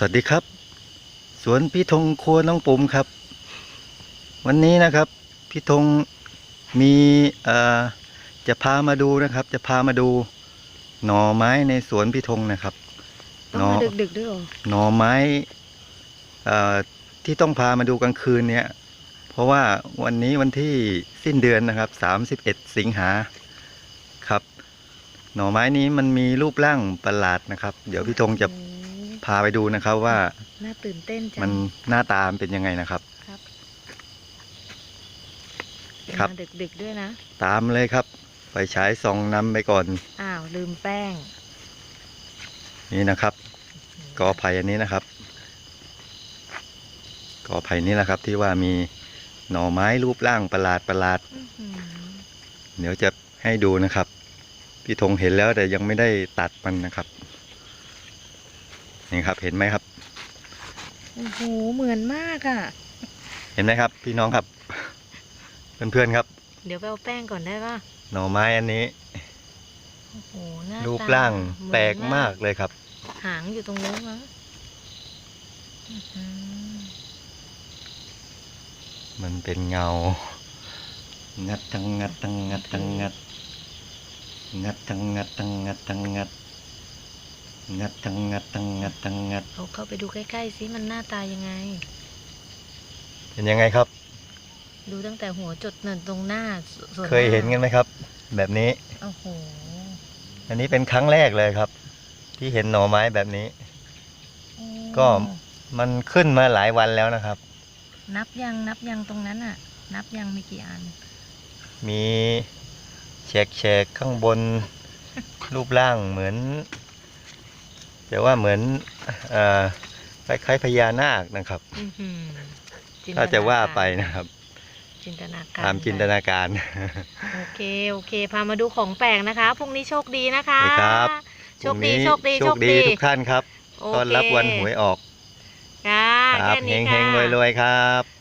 สวัสดีครับ สวนพี่ธงครัวน้องปุ๋มครับ วันนี้นะครับพี่ธงมีเอ่อจะพามาดูนะครับ จะพามาดูหน่อไม้ในสวนพี่ธงนะครับต้องมาดึกๆด้วยเหรอหน่อไม้เอ่อที่ต้องพามาดูกลางคืนเนี่ย เพราะว่าวันนี้วันที่สิ้นเดือนนะครับ31สิงหาครับ หน่อไม้นี้มันมีรูปร่างประหลาดนะครับ เดี๋ยวพี่ธงจะโอ้พาไปดูนะครับว่าน่าตื่นเต้นจังมันหน้าตามนเป็นยังไงนะครับ ครับครับมาดึกๆด้วยนะ ตามเลยครับไฟฉายส่องนำไปก่อน อ้าวลืมแป้ง นี่นะครับ กอไผ่อันนี้นะครับ กอไผ่นี้แหละครับที่ว่ามีหน่อไม้รูปร่างประหลาดประหลาดอื้อหือเดี๋ยวจะให้ดูนะครับ พี่ธงเห็นแล้วแต่ยังไม่ได้ตัดมันนะครับ นี่ครับเห็นไหมครับโอ้โหเหมือนมากอะ เห็นไหมครับ พี่น้องครับ เพื่อนๆครับ เดี๋ยวไปเอาแป้งก่อนได้ป่ะหน่อไม้อันนี้โอ้โหหน้ารูปตร่างเหอนแปลกมากเลยครับ หางอยู่ตรงนู้นมั้งอื้อหือมันเป็นเงา งัดทั้งงัดทั้งงัดทั้งงัด งัดทั้งงัดทั้งงัดทั้งงัด งัดทั้งงัดทั้งงัดทั้งงัด เอาเข้าไปดูใกล้ๆสิมันหน้าตายังไง เป็นยังไงครับ ดูตั้งแต่หัวจดเนินตรงหน้าสส่วนเคยเห็นกันไหมครับ แบบนี้ โอ้โห อันนี้เป็นครั้งแรกเลยครับ ที่เห็นหน่อไม้แบบนี้ ก็มันขึ้นมาหลายวันแล้วนะครับ นับยังนับยังตรงนั้นอะ นับยังมีกี่อัน มีแฉกแฉกๆข้างบน รูปร่างเหมือน แต่ว่าเหมือนเอ่อคล้ายๆพญานาคนะครับอื้อหือจินตถ้าจะว่าการไปนะครับ จินตนาการตามจินตนาการ โอเค โอเค พามาดูของแปลกนะคะ พรุ่งนี้โชคดีนะคะสวัสดีครับโชคดีพรุ่งนี้โชคดี โชคดีทุกท่านครับโอเคต้อนรับวันหวยออกค่ะครับแค่เฮนี้งค่ะเฮงรวยรวยๆครับ